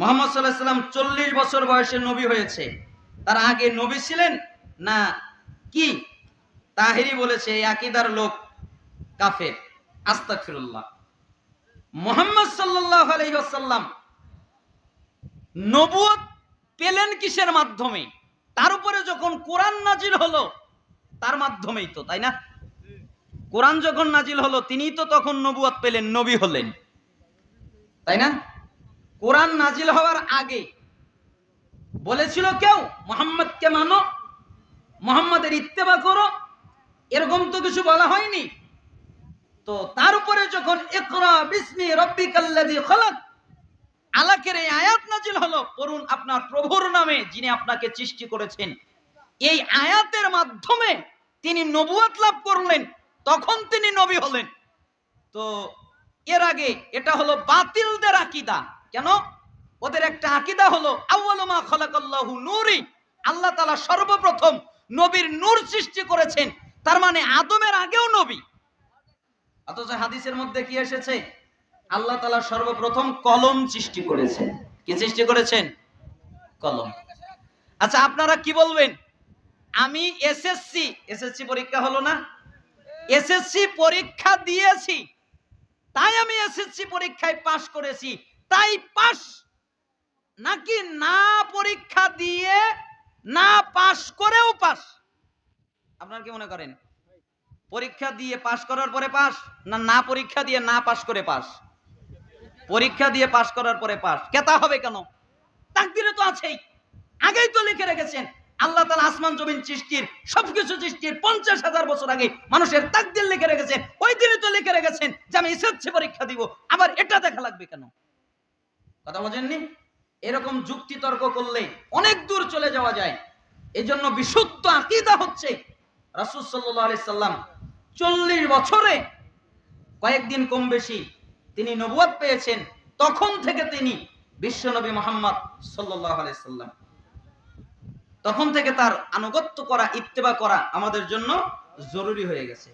মোহাম্মদ সাল্লাহ সাল্লাম চল্লিশ বছর বয়সে নবী হয়েছে। তার আগে নবী ছিলেন না কি? তাহেরি বলেছে, এই আকিদার লোক কাফের। আস্তাক ফিরুল্লাহ মোহাম্মদ সাল্লাহ আলহিহাসাল্লাম নবুয়ত পেলেন কিসের মাধ্যমে? তার উপরে যখন কোরআন নাজিল হলো, তার মাধ্যমেই তো, তাই না? কোরআন যখন নাজিল হলো তিনি তো তখন নবুয়ত পেলেন, নবী হলেন। তাই না? কোরআন নাজিল হওয়ার আগে বলেছিল কেউ, মোহাম্মদকে মানো, মোহাম্মদের ইত্তেবা করো। এরকম তো কিছু বলা হয়নি। তো তার উপরে যখন বিসমি আলাকের এই আয়াত নাজিল হলো, পড়ুন আপনার প্রভুর নামে যিনি আপনাকে সৃষ্টি করেছেন। এই আয়াতের মাধ্যমে তিনি নবুয়াত লাভ করলেন, তখন তিনি নবী হলেন। তো এর আগে এটা হলো বাতিলদের আকিদা। কেন? ওদের একটা আকিদা হলো আউয়ালুমা খলাকাল্লাহু নূরি। আল্লাহ তাআলা সর্বপ্রথম নবীর নূর সৃষ্টি করেছেন। তার মানে আদমের আগেও নবী। অথচ হাদিসের মধ্যে কি এসেছে? আল্লাহ তাআলা সর্বপ্রথম কলম সৃষ্টি করেছেন। কি সৃষ্টি করেছেন? কলম। আচ্ছা আপনারা কি বলবেন? আমি এসএসসি এসএসসি পরীক্ষা হলো না? এসএসসি পরীক্ষা দিয়েছি। তাই আমি এসএসসি পরীক্ষায় পাশ করেছি। তাই পাশ নাকি না পরীক্ষা দিয়ে না পাশ করেও পাস? আপনার কি মনে করেন? পরীক্ষা দিয়ে পাশ করার পরে পাস না না পরীক্ষা দিয়ে না পাশ করে পাস? পরীক্ষা দিয়ে পাশ করার পরে পাস। কেতা হবে কেন? তাকদিরে তো আছেই। আগেই তো লিখে রেখেছেন। আল্লাহ তালা আসমান, জমিন, সৃষ্টির সবকিছু সৃষ্টির পঞ্চাশ হাজার বছর আগে মানুষের তাকদির লিখে রেখেছেন। ওই দিনে তো লিখে রেখেছেন যে আমি এসএসসি পরীক্ষা দিব। আবার এটা দেখা লাগবে কেন? কথা বোঝেননি? এরকম যুক্তি তর্ক করলে অনেক দূর চলে যাওয়া যায়। এই জন্য বিশুদ্ধ আকিদা হচ্ছে রাসুল সাল্লাহ সাল্লাম চল্লিশ বছরে কয়েকদিন কম বেশি তিনি নবুয়াদ পেয়েছেন, তখন থেকে তিনি বিশ্বনবী মোহাম্মদ সাল্লাহ সাল্লাম। তখন থেকে তার আনুগত্য করা, ইত্তেবা করা আমাদের জন্য জরুরি হয়ে গেছে।